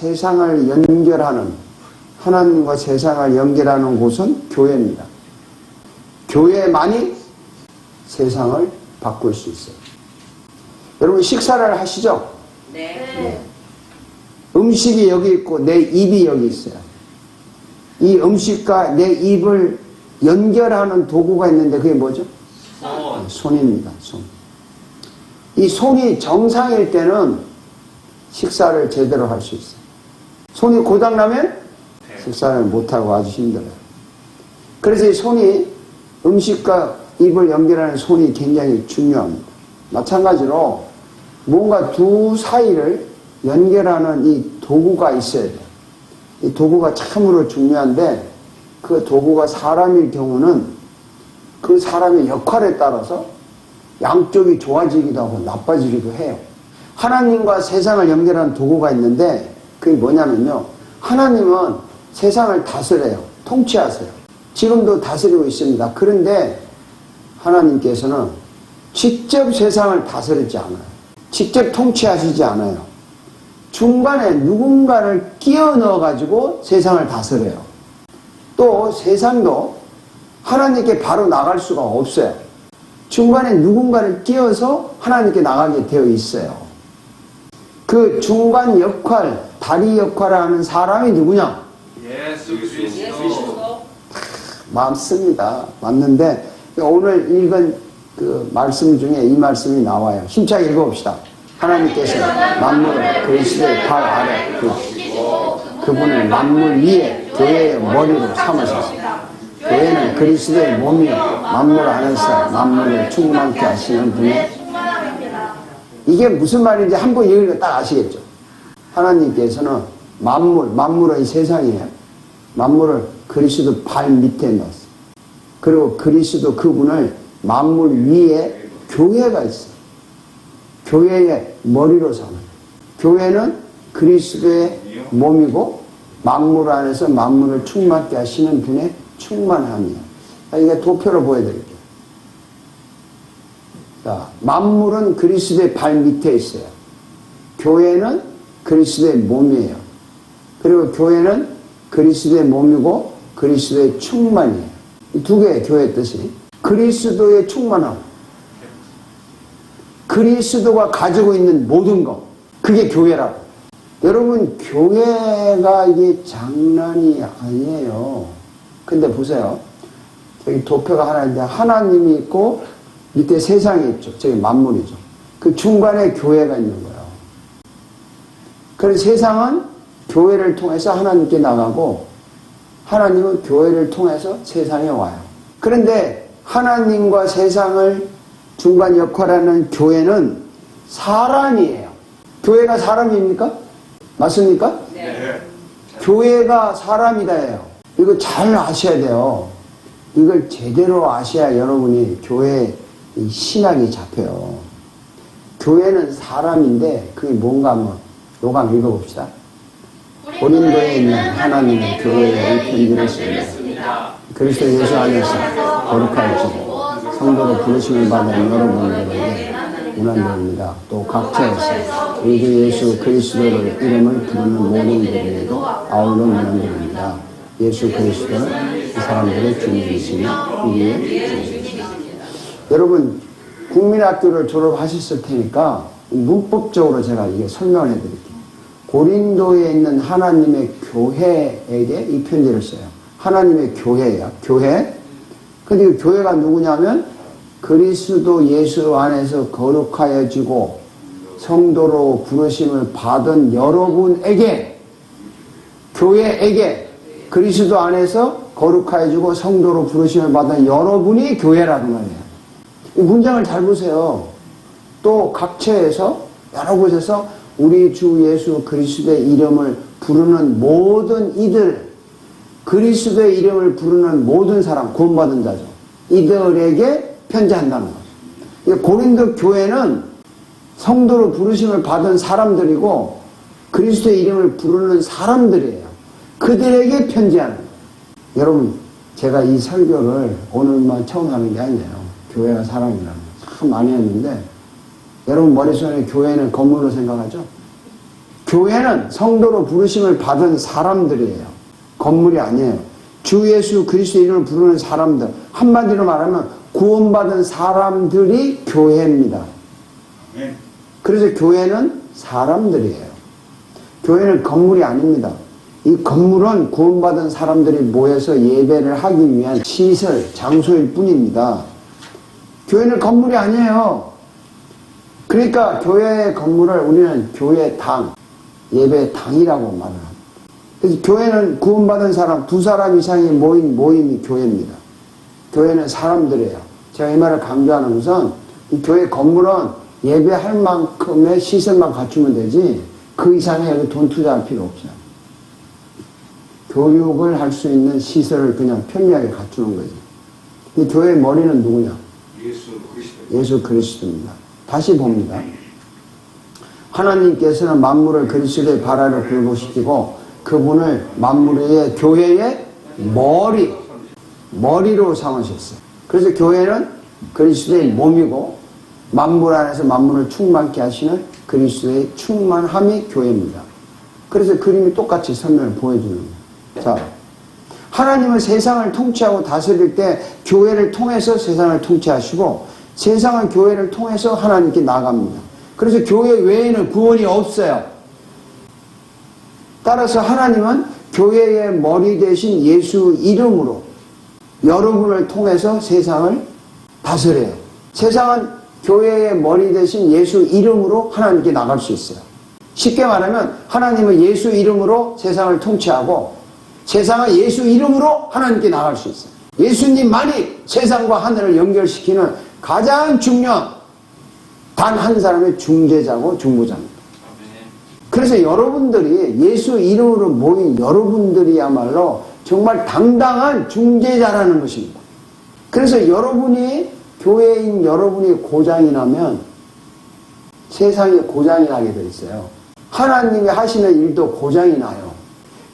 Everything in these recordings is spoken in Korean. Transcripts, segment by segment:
세상을 연결하는 하나님과 세상을 연결하는 곳은 교회입니다. 교회만이 세상을 바꿀 수 있어요. 여러분 식사를 하시죠? 네. 음식이 여기 있고 내 입이 여기 있어요. 이 음식과 내 입을 연결하는 도구가 있는데 그게 뭐죠? 손. 손입니다. 손. 이 손이 정상일 때는 식사를 제대로 할 수 있어요. 손이 고장나면 식사를 못하고 아주 힘들어요. 그래서 이 손이 음식과 입을 연결하는 손이 굉장히 중요합니다. 마찬가지로 뭔가 두 사이를 연결하는 이 도구가 있어야 돼요. 이 도구가 참으로 중요한데 그 도구가 사람일 경우는 그 사람의 역할에 따라서 양쪽이 좋아지기도 하고 나빠지기도 해요. 하나님과 세상을 연결하는 도구가 있는데 그게 뭐냐면요. 하나님은 세상을 다스려요. 통치하세요. 지금도 다스리고 있습니다. 그런데 하나님께서는 직접 세상을 다스리지 않아요. 직접 통치하시지 않아요. 중간에 누군가를 끼워 넣어가지고 세상을 다스려요. 또 세상도 하나님께 바로 나갈 수가 없어요. 중간에 누군가를 끼워서 하나님께 나가게 되어 있어요. 그 중간 역할, 다리 역할을 하는 사람이 누구냐? 예수 그리스도. 맞습니다. 맞는데 오늘 읽은 그 말씀 중에 이 말씀이 나와요. 힘차게 읽어봅시다. 하나님께서 만물을 그리스도의 발 아래 두시고 그분을 만물 위에 교회의 머리로 삼으셨습니다. 교회는 그리스도의 몸이요 만물 안에서 만물을 충만케 하시는 분의 이게 무슨 말인지 한 번 읽으면 딱 아시겠죠. 하나님께서는 만물, 만물은 세상이에요. 만물을 그리스도 발 밑에 넣었어요. 그리고 그리스도 그분을 만물 위에 교회가 있어요. 교회의 머리로 삼아요. 교회는 그리스도의 몸이고 만물 안에서 만물을 충만케 하시는 분의 충만함이에요. 자, 이게 도표로 보여드릴게요. 자, 만물은 그리스도의 발 밑에 있어요. 교회는 그리스도의 몸이에요. 그리고 교회는 그리스도의 몸이고 그리스도의 충만이에요. 이 두 개의 교회 뜻이 그리스도의 충만함. 그리스도가 가지고 있는 모든 것. 그게 교회라고. 여러분, 교회가 이게 장난이 아니에요. 근데 보세요. 여기 도표가 하나 있는데 하나님이 있고 밑에 세상이 있죠. 저기 만물이죠. 그 중간에 교회가 있는 거예요. 그래서 세상은 교회를 통해서 하나님께 나가고 하나님은 교회를 통해서 세상에 와요. 그런데 하나님과 세상을 중간 역할하는 교회는 사람이에요. 교회가 사람입니까? 맞습니까? 네. 교회가 사람이다예요. 이거 잘 아셔야 돼요. 이걸 제대로 아셔야 여러분이 교회 신앙이 잡혀요. 교회는 사람인데 그게 뭔가 한번 요강 읽어봅시다. 고린도에 있는 하나님의 교회의 편지를 씁니다. 그리스도 예수 안에서 거룩하시고 성도로 부르심을 받은 여러분들에게 문안드립니다. 또 각처에서 우리 주 예수 그리스도를 이름을 부르는 모든 분에게도 아울러 문안드립니다. 예수 그리스도는 이 사람들의 주님이시며 우리의 주님이십니다. 여러분 국민학교를 졸업하셨을 테니까 문법적으로 제가 이게 설명을 해드릴게요. 고린도에 있는 하나님의 교회에게 이 편지를 써요. 하나님의 교회야, 교회. 근데 이 교회가 누구냐면 그리스도 예수 안에서 거룩하여지고 성도로 부르심을 받은 여러분에게 교회에게 그리스도 안에서 거룩하여지고 성도로 부르심을 받은 여러분이 교회라는 말이에요. 이 문장을 잘 보세요. 또 각처에서 여러 곳에서 우리 주 예수 그리스도의 이름을 부르는 모든 이들, 그리스도의 이름을 부르는 모든 사람, 구원받은 자죠. 이들에게 편지한다는 거죠. 고린도 교회는 성도로 부르심을 받은 사람들이고 그리스도의 이름을 부르는 사람들이에요. 그들에게 편지하는 거예요. 여러분, 제가 이 설교를 오늘만 처음 하는 게 아니에요. 교회가 사람이라는 거. 참 많이 했는데 여러분 머릿속에 교회는 건물로 생각하죠? 교회는 성도로 부르심을 받은 사람들이에요. 건물이 아니에요. 주 예수 그리스도 이름을 부르는 사람들. 한마디로 말하면 구원받은 사람들이 교회입니다. 그래서 교회는 사람들이에요. 교회는 건물이 아닙니다. 이 건물은 구원받은 사람들이 모여서 예배를 하기 위한 시설, 장소일 뿐입니다. 교회는 건물이 아니에요. 그러니까 교회의 건물을 우리는 교회당, 예배당이라고 말을 합니다. 그래서 교회는 구원받은 사람, 두 사람 이상이 모인 모임이 교회입니다. 교회는 사람들이에요. 제가 이 말을 강조하는 것은 이 교회 건물은 예배할 만큼의 시설만 갖추면 되지 그 이상의 여기 돈 투자할 필요 없어요. 교육을 할 수 있는 시설을 그냥 편리하게 갖추는 거지. 이 교회의 머리는 누구냐? 예수 그리스도. 예수 그리스도입니다. 다시 봅니다. 하나님께서는 만물을 그리스도의 발 아래 굴복시키고 그분을 만물의 교회의 머리, 머리로 삼으셨어요. 그래서 교회는 그리스도의 몸이고 만물 안에서 만물을 충만케 하시는 그리스도의 충만함이 교회입니다. 그래서 그림이 똑같이 설명을 보여주는 거예요. 자, 하나님은 세상을 통치하고 다스릴 때 교회를 통해서 세상을 통치하시고 세상은 교회를 통해서 하나님께 나갑니다. 그래서 교회 외에는 구원이 없어요. 따라서 하나님은 교회의 머리 대신 예수 이름으로 여러분을 통해서 세상을 다스려요. 세상은 교회의 머리 대신 예수 이름으로 하나님께 나갈 수 있어요. 쉽게 말하면 하나님은 예수 이름으로 세상을 통치하고 세상은 예수 이름으로 하나님께 나갈 수 있어요. 예수님만이 세상과 하늘을 연결시키는 가장 중요한 단 한 사람의 중재자고 중보자입니다. 그래서 여러분들이 예수 이름으로 모인 여러분들이야말로 정말 당당한 중재자라는 것입니다. 그래서 여러분이 교회인 여러분이 고장이 나면 세상에 고장이 나게 돼 있어요. 하나님이 하시는 일도 고장이 나요.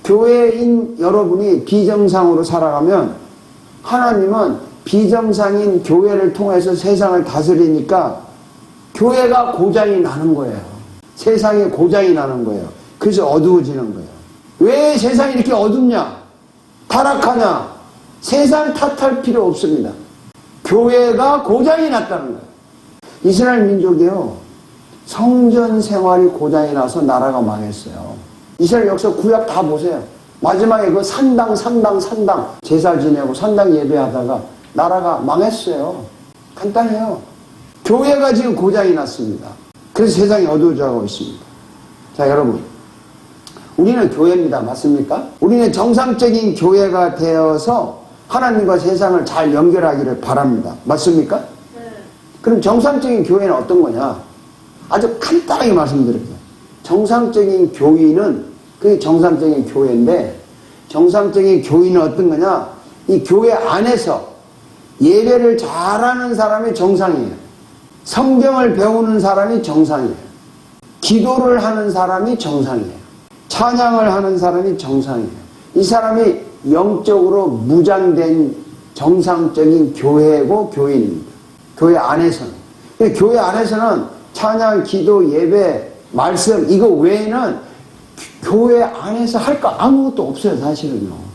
교회인 여러분이 비정상으로 살아가면 하나님은 비정상인 교회를 통해서 세상을 다스리니까 교회가 고장이 나는 거예요. 세상에 고장이 나는 거예요. 그래서 어두워지는 거예요. 왜 세상이 이렇게 어둡냐? 타락하냐? 세상 탓할 필요 없습니다. 교회가 고장이 났다는 거예요. 이스라엘 민족이요. 성전 생활이 고장이 나서 나라가 망했어요. 이스라엘 역사 구약 다 보세요. 마지막에 그 산당, 산당, 산당 제사 지내고 산당 예배하다가 나라가 망했어요. 간단해요. 교회가 지금 고장이 났습니다. 그래서 세상이 어두워져가고 있습니다. 자, 여러분. 우리는 교회입니다. 맞습니까? 우리는 정상적인 교회가 되어서 하나님과 세상을 잘 연결하기를 바랍니다. 맞습니까? 그럼 정상적인 교회는 어떤 거냐? 아주 간단하게 말씀드릴게요. 정상적인 교인은 그게 정상적인 교회인데 정상적인 교인은 어떤 거냐? 이 교회 안에서 예배를 잘하는 사람이 정상이에요. 성경을 배우는 사람이 정상이에요. 기도를 하는 사람이 정상이에요. 찬양을 하는 사람이 정상이에요. 이 사람이 영적으로 무장된 정상적인 교회고 교인입니다. 교회 안에서는. 교회 안에서는 찬양, 기도, 예배, 말씀 이거 외에는 교회 안에서 할 거 아무것도 없어요 사실은요.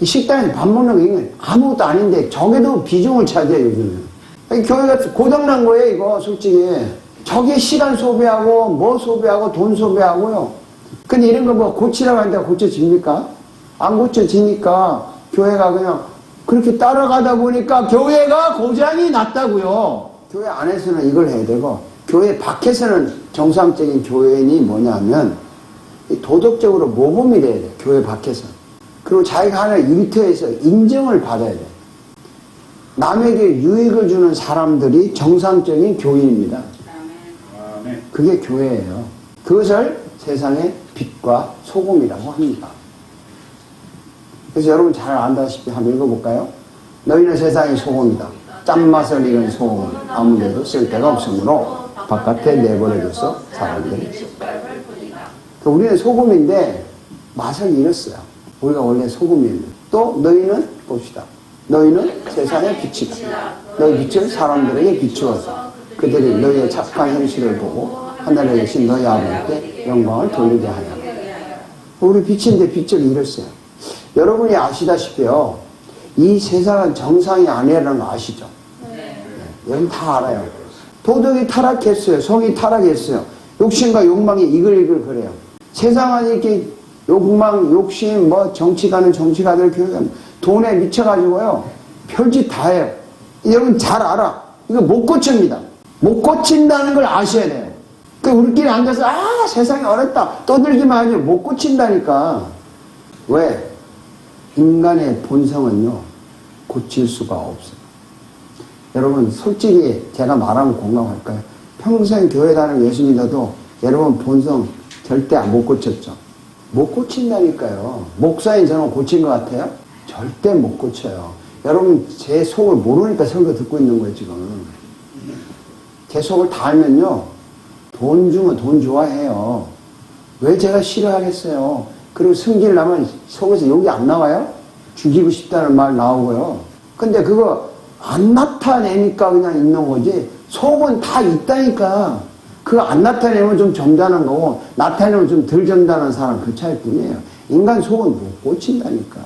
이 식당에서 밥 먹는 거 이건 아무것도 아닌데 저게도 비중을 차지해요 요즘은. 교회가 고장난 거예요 이거 솔직히. 저게 시간 소비하고 뭐 소비하고 돈 소비하고요. 근데 이런 거 뭐 고치라고 하는데 고쳐집니까? 안 고쳐지니까 교회가 그냥 그렇게 따라가다 보니까 교회가 고장이 났다고요. 교회 안에서는 이걸 해야 되고 교회 밖에서는 정상적인 교회인이 뭐냐면 이 도덕적으로 모범이 돼야 돼. 교회 밖에서. 그리고 자기가 하는 일터에서 인정을 받아야 돼. 남에게 유익을 주는 사람들이 정상적인 교인입니다. 그게 교회예요. 그것을 세상의 빛과 소금이라고 합니다. 그래서 여러분 잘 안다시피 한번 읽어볼까요? 너희는 세상의 소금이다. 짠맛을 잃은 소금은 아무데도 쓸데가 없으므로 바깥에 내버려져서 사람들이 그 우리는 소금인데 맛을 잃었어요. 우리가 원래 소금이었는데 또 너희는 봅시다. 너희는 세상의 빛이다. 너희 빛을 사람들에게 비추어서 그들이 너희의 착한 현실을 보고 하늘에 계신 너희 아버지께 영광을 돌리게 하여. 우리 빛인데 빛을 잃었어요. 여러분이 아시다시피요. 이 세상은 정상이 아니라는 거 아시죠? 네, 여러분 다 알아요. 도덕이 타락했어요. 성이 타락했어요. 욕심과 욕망이 이글이글 그래요. 세상은 이렇게 욕망, 욕심, 뭐 정치가는 정치가들 교육하는 돈에 미쳐가지고요. 별짓 다 해요. 여러분 잘 알아. 이거 못 고칩니다. 못 고친다는 걸 아셔야 돼요. 그 우리끼리 앉아서 아 세상이 어렵다 떠들기만 하지 못 고친다니까. 왜? 인간의 본성은요 고칠 수가 없어요. 여러분 솔직히 제가 말하면 공감할까요? 평생 교회 다니고 예수 믿어도 여러분 본성 절대 못 고쳤죠. 못 고친다니까요. 목사인 저는 고친 것 같아요? 절대 못 고쳐요. 여러분 제 속을 모르니까 설교 듣고 있는 거예요 지금. 제 속을 다 알면요. 돈 주면 돈 좋아해요. 왜 제가 싫어하겠어요? 그리고 승질 나면 속에서 욕이 안 나와요? 죽이고 싶다는 말 나오고요. 근데 그거 안 나타내니까 그냥 있는 거지. 속은 다 있다니까. 그거 안 나타내면 좀 점잖은 거고, 나타내면 좀 덜 점잖은 사람 그 차이 뿐이에요. 인간 속은 못 고친다니까.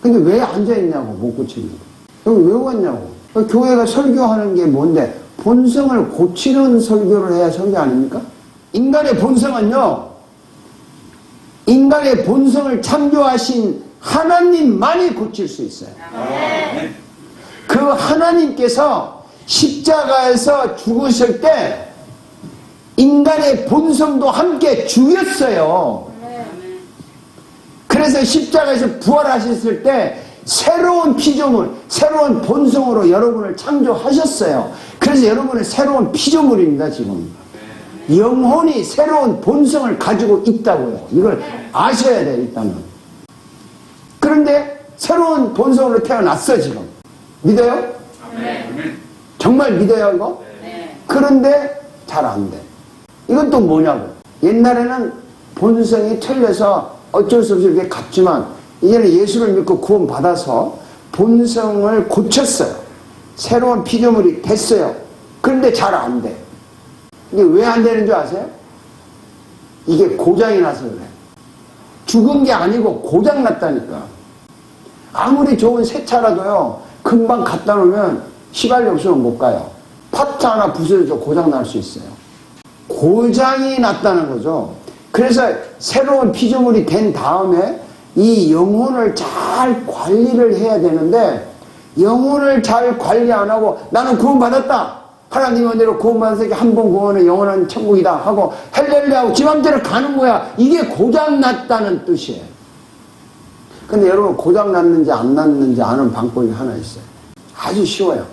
근데 왜 앉아있냐고, 못 고치는 거. 여기 왜 왔냐고. 교회가 설교하는 게 뭔데? 본성을 고치는 설교를 해야 설교 아닙니까? 인간의 본성은요, 인간의 본성을 창조하신 하나님만이 고칠 수 있어요. 그 하나님께서 십자가에서 죽으실 때 인간의 본성도 함께 죽였어요. 그래서 십자가에서 부활하셨을 때 새로운 피조물, 새로운 본성으로 여러분을 창조하셨어요. 그래서 여러분은 새로운 피조물입니다, 지금. 영혼이 새로운 본성을 가지고 있다고요. 이걸 아셔야 돼요, 일단은. 그런데 새로운 본성으로 태어났어, 지금. 믿어요? 정말 믿어요, 이거? 그런데 잘 안 돼. 이건 또 뭐냐고. 옛날에는 본성이 틀려서 어쩔 수 없이 이렇게 갔지만, 이제는 예수를 믿고 구원 받아서 본성을 고쳤어요. 새로운 피조물이 됐어요. 그런데 잘 안 돼. 이게 왜 안 되는 줄 아세요? 이게 고장이 나서 그래. 죽은 게 아니고 고장 났다니까. 아무리 좋은 새 차라도요, 금방 갖다 놓으면 시발이 없으면 못 가요. 파트 하나 부서져서 고장 날 수 있어요. 고장이 났다는 거죠. 그래서 새로운 피조물이 된 다음에 이 영혼을 잘 관리를 해야 되는데 영혼을 잘 관리 안 하고 나는 구원받았다. 하나님 은혜로 구원받았으니까 한번 구원은 영원한 천국이다 하고 헬렐레하고 지 맘대로 가는 거야. 이게 고장났다는 뜻이에요. 근데 여러분 고장났는지 안 났는지 아는 방법이 하나 있어요. 아주 쉬워요.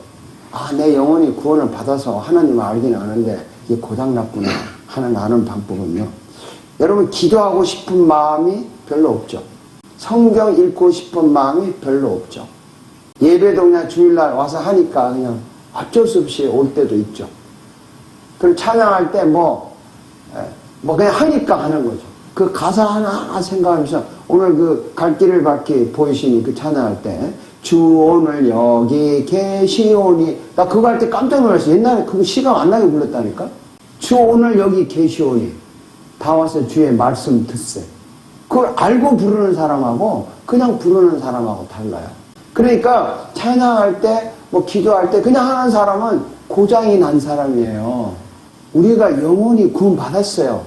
아, 내 영혼이 구원을 받아서 하나님을 알기는 아는데 이게 고장났구나 하는 아는 방법은요. 여러분 기도하고 싶은 마음이 별로 없죠. 성경 읽고 싶은 마음이 별로 없죠. 예배도 그냥 주일날 와서 하니까 그냥 어쩔 수 없이 올 때도 있죠. 그럼 찬양할 때 뭐, 에, 뭐 그냥 하니까 하는 거죠. 그 가사 하나 생각하면서 오늘 그 갈 길을 밝히 보이시니 그 찬양할 때 주 오늘 여기 계시오니 나 그거 할 때 깜짝 놀랐어. 옛날에 그거 시간 안 나게 불렀다니까. 주 오늘 여기 계시오니 다 와서 주의 말씀 듣세. 그걸 알고 부르는 사람하고 그냥 부르는 사람하고 달라요. 그러니까 찬양할 때, 뭐 기도할 때 그냥 하는 사람은 고장이 난 사람이에요. 우리가 영혼이 구원 받았어요.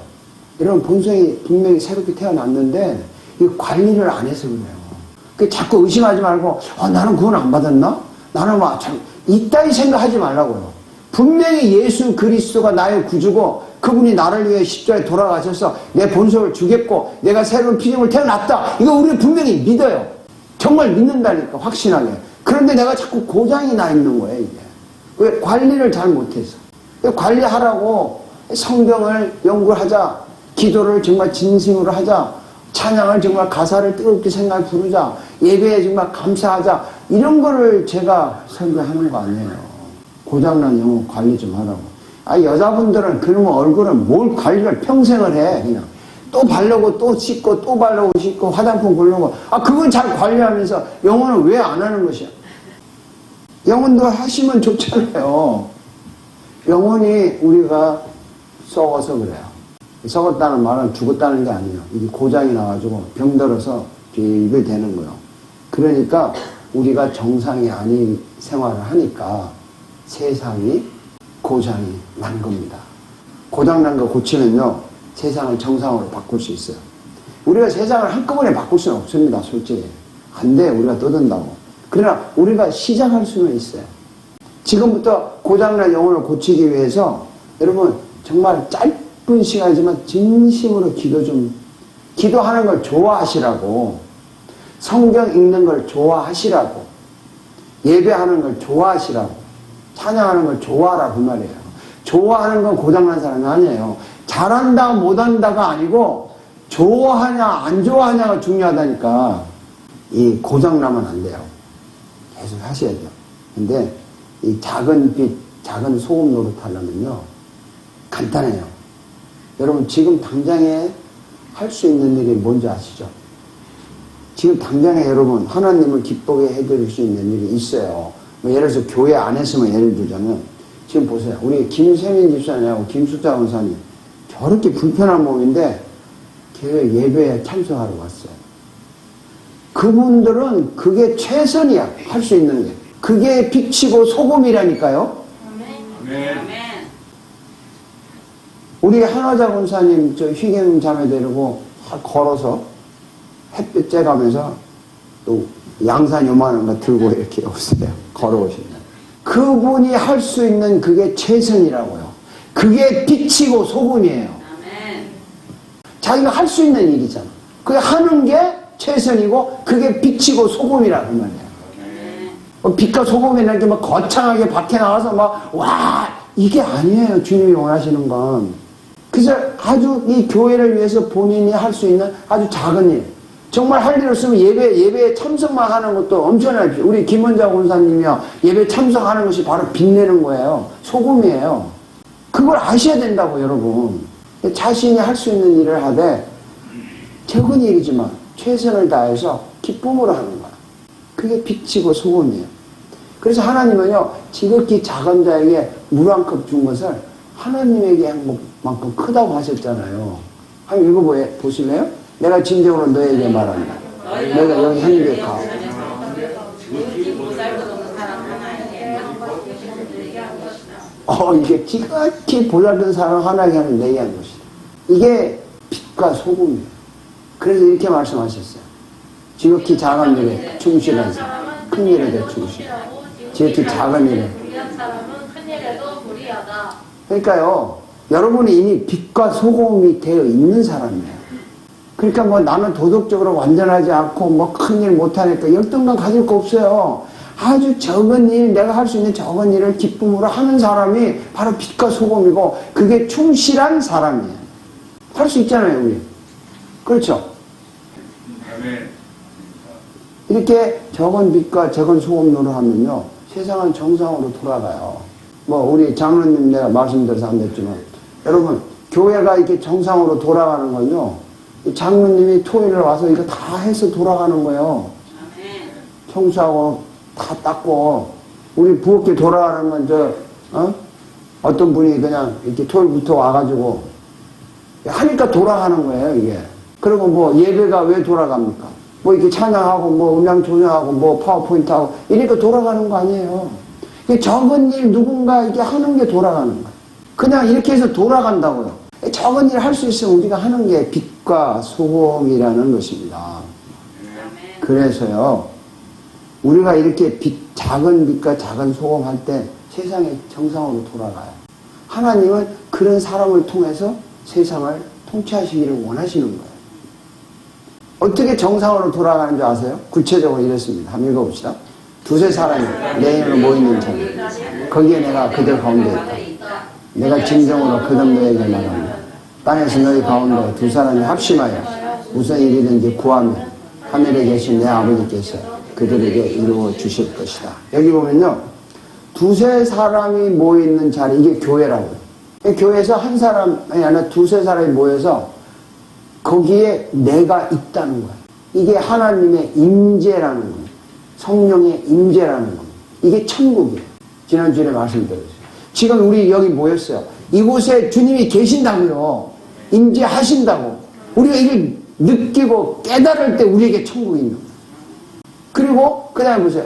이런 본성이 분명히 새롭게 태어났는데 이 관리를 안 해서 그래요. 그 자꾸 의심하지 말고 어, 나는 구원 안 받았나? 나는 막 참, 이따위 생각하지 말라고요. 분명히 예수 그리스도가 나의 구주고 그분이 나를 위해 십자가에 돌아가셔서 내 본성을 주겠고 내가 새로운 피조물 태어났다. 이거 우리 분명히 믿어요. 정말 믿는다니까 확신하게. 그런데 내가 자꾸 고장이 나 있는 거예요 이게. 왜 관리를 잘 못해서. 왜 관리하라고 성경을 연구하자. 기도를 정말 진심으로 하자. 찬양을 정말 가사를 뜨겁게 생각 부르자. 예배에 정말 감사하자. 이런 거를 제가 설교하는 거 아니에요. 고장난 영혼 관리 좀 하라고. 아, 여자분들은 그러면 얼굴은 뭘 관리를 평생을 해, 그냥. 또 바르고 또 씻고 또 바르고 씻고 화장품 고르고. 아, 그건 잘 관리하면서 영혼은 왜안 하는 것이야? 영혼도 하시면 좋잖아요. 영혼이 우리가 썩어서 그래요. 썩었다는 말은 죽었다는 게 아니에요. 이게 고장이 나가지고 병들어서 비입이 되는 거예요. 그러니까 우리가 정상이 아닌 생활을 하니까 세상이 고장이 난 겁니다. 고장난 거 고치면요, 세상을 정상으로 바꿀 수 있어요. 우리가 세상을 한꺼번에 바꿀 수는 없습니다, 솔직히. 안 돼, 우리가 떠든다고. 그러나 우리가 시작할 수는 있어요. 지금부터 고장난 영혼을 고치기 위해서 여러분 정말 짧은 시간이지만 진심으로 기도 좀, 기도하는 걸 좋아하시라고, 성경 읽는 걸 좋아하시라고, 예배하는 걸 좋아하시라고, 찬양하는 걸 좋아하라 그 말이에요. 좋아하는 건 고장난 사람이 아니에요. 잘한다 못한다가 아니고 좋아하냐 안 좋아하냐가 중요하다니까 이 고장나면 안 돼요. 계속 하셔야 돼요. 근데 이 작은 빛, 작은 소금 노릇 하려면요. 간단해요. 여러분 지금 당장에 할 수 있는 일이 뭔지 아시죠? 지금 당장에 여러분 하나님을 기쁘게 해드릴 수 있는 일이 있어요. 뭐 예를 들어서 교회 안에서만 예를 들자면 지금 보세요. 우리 김세민 집사님하고 김숙자 원사님 저렇게 불편한 몸인데 교회 예배에 참석하러 왔어요. 그분들은 그게 최선이야. 할 수 있는 게. 그게 빛이고 소금이라니까요. 아멘. 우리 한화자 권사님 저 휘경 자매 데리고 다 걸어서 햇빛 쬐가면서 또 양산 요만한 거 들고 이렇게 오세요. 걸어오시면. 그분이 할 수 있는 그게 최선이라고요. 그게 빛이고 소금이에요. 자기가 할 수 있는 일이잖아. 그게 하는 게 최선이고 그게 빛이고 소금이라는 말이에요. 빛과 소금이라는 게 막 거창하게 밖에 나와서 막, 와! 이게 아니에요. 주님이 원하시는 건. 그래서 아주 이 교회를 위해서 본인이 할 수 있는 아주 작은 일. 정말 할 일 없으면 예배, 예배에 참석만 하는 것도 엄청나게, 우리 김원자 권사님이요. 예배 참석하는 것이 바로 빛내는 거예요. 소금이에요. 그걸 아셔야 된다고, 여러분. 자신이 할 수 있는 일을 하되, 적은 일이지만 최선을 다해서 기쁨으로 하는 거야. 그게 빛이고 소금이에요. 그래서 하나님은요, 지극히 작은 자에게 물 한 컵 준 것을 하나님에게 한 것만큼 크다고 하셨잖아요. 한번 읽어보실래요? 내가 진정으로 너에게 말한다. 내가 여기 것이다. 어, 이게 지극히 보잘된 사람 하나에게 하는 내게 한 것이다. 이게 빛과 소금이에요. 그래서 이렇게 말씀하셨어요. 지극히 작은 일에 충실한 사람, 큰 일에도 충실. 지극히 작은 일에. 그러니까요, 여러분이 이미 빛과 소금이 되어 있는 사람이에요. 그러니까 뭐 나는 도덕적으로 완전하지 않고 뭐 큰 일 못하니까 열등감 가질 거 없어요. 아주 적은 일, 내가 할 수 있는 적은 일을 기쁨으로 하는 사람이 바로 빛과 소금이고 그게 충실한 사람이에요. 할 수 있잖아요, 우리. 그렇죠? 이렇게 적은 빛과 적은 소금으로 하면요, 세상은 정상으로 돌아가요. 뭐, 우리 장로님 내가 말씀드려서 안 됐지만, 여러분, 교회가 이렇게 정상으로 돌아가는 건요, 이 장로님이 토요일에 와서 이거 다 해서 돌아가는 거예요. 청소하고 다 닦고, 우리 부엌에 돌아가는 건 저, 어? 어떤 분이 그냥 이렇게 토요일부터 와가지고, 하니까 돌아가는 거예요, 이게. 그리고 뭐 예배가 왜 돌아갑니까? 뭐 이렇게 찬양하고 뭐 음량 조정하고 뭐 파워포인트 하고 이러니까 돌아가는 거 아니에요. 적은 일 누군가 이게 하는 게 돌아가는 거예요. 그냥 이렇게 해서 돌아간다고요. 적은 일 할 수 있으면 우리가 하는 게 빛 과 소금이라는 것입니다. 그래서요, 우리가 이렇게 빛, 작은 빛과 작은 소금 할 때 세상이 정상으로 돌아가요. 하나님은 그런 사람을 통해서 세상을 통치하시기를 원하시는 거예요. 어떻게 정상으로 돌아가는 줄 아세요? 구체적으로 이랬습니다. 한번 읽어봅시다. 두세 사람이 내 이름으로 모이는 자리. 거기에 내가 그들 가운데 있다. 내가 진정으로 그들에게 말한다. 땅에서 너희 가운데 두 사람이 합심하여 무슨 일이든지 구하면 하늘에 계신 내 아버지께서 그들에게 이루어 주실 것이다. 여기 보면요. 두세 사람이 모이는 자리, 이게 교회라고요. 이 교회에서 한 사람이 아니라 두세 사람이 모여서 거기에 내가 있다는 거야. 이게 하나님의 임재라는 거예요. 성령의 임재라는 겁니다. 이게 천국이에요. 지난주에 말씀드렸어요. 지금 우리 여기 모였어요. 이곳에 주님이 계신다고요. 임재하신다고. 우리가 이걸 느끼고 깨달을 때 우리에게 천국이 있는 거예요. 그리고 그 다음에 보세요.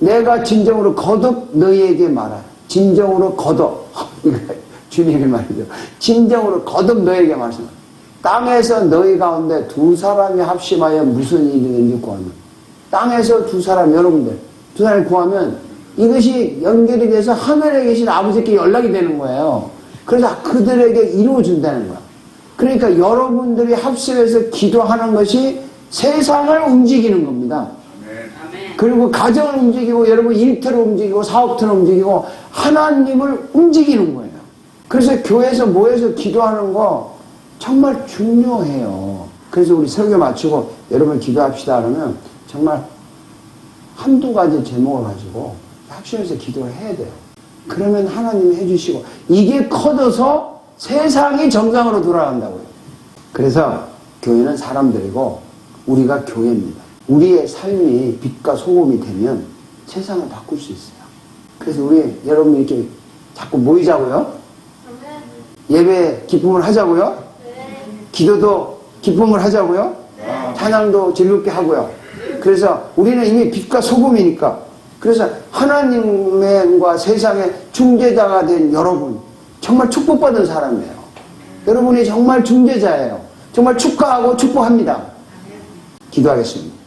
내가 진정으로 거듭 너희에게 말하. 진정으로 거듭. 주님의 말이죠. 진정으로 거듭 너희에게 말씀. 땅에서 너희 가운데 두 사람이 합심하여 무슨 일이 있는지 구하면. 땅에서 두 사람, 여러분들. 두 사람을 구하면 이것이 연결이 돼서 하늘에 계신 아버지께 연락이 되는 거예요. 그래서 그들에게 이루어준다는 거야. 그러니까 여러분들이 합심해서 기도하는 것이 세상을 움직이는 겁니다. 그리고 가정을 움직이고 여러분 일터를 움직이고 사업터를 움직이고 하나님을 움직이는 거예요. 그래서 교회에서 모여서 기도하는 거 정말 중요해요. 그래서 우리 설교 마치고 여러분 기도합시다 그러면 정말 한두 가지 제목을 가지고 합심해서 기도를 해야 돼요. 그러면 하나님이 해주시고 이게 커져서 세상이 정상으로 돌아간다고요. 그래서 교회는 사람들이고 우리가 교회입니다. 우리의 삶이 빛과 소금이 되면 세상을 바꿀 수 있어요. 그래서 우리 여러분 이렇게 자꾸 모이자고요. 예배 기쁨을 하자고요. 네. 기도도 기쁨을 하자고요. 찬양도 즐겁게 하고요. 그래서 우리는 이미 빛과 소금이니까. 그래서 하나님과 세상의 중재자가 된 여러분, 정말 축복받은 사람이에요. 여러분이 정말 중재자예요. 정말 축하하고 축복합니다. 기도하겠습니다.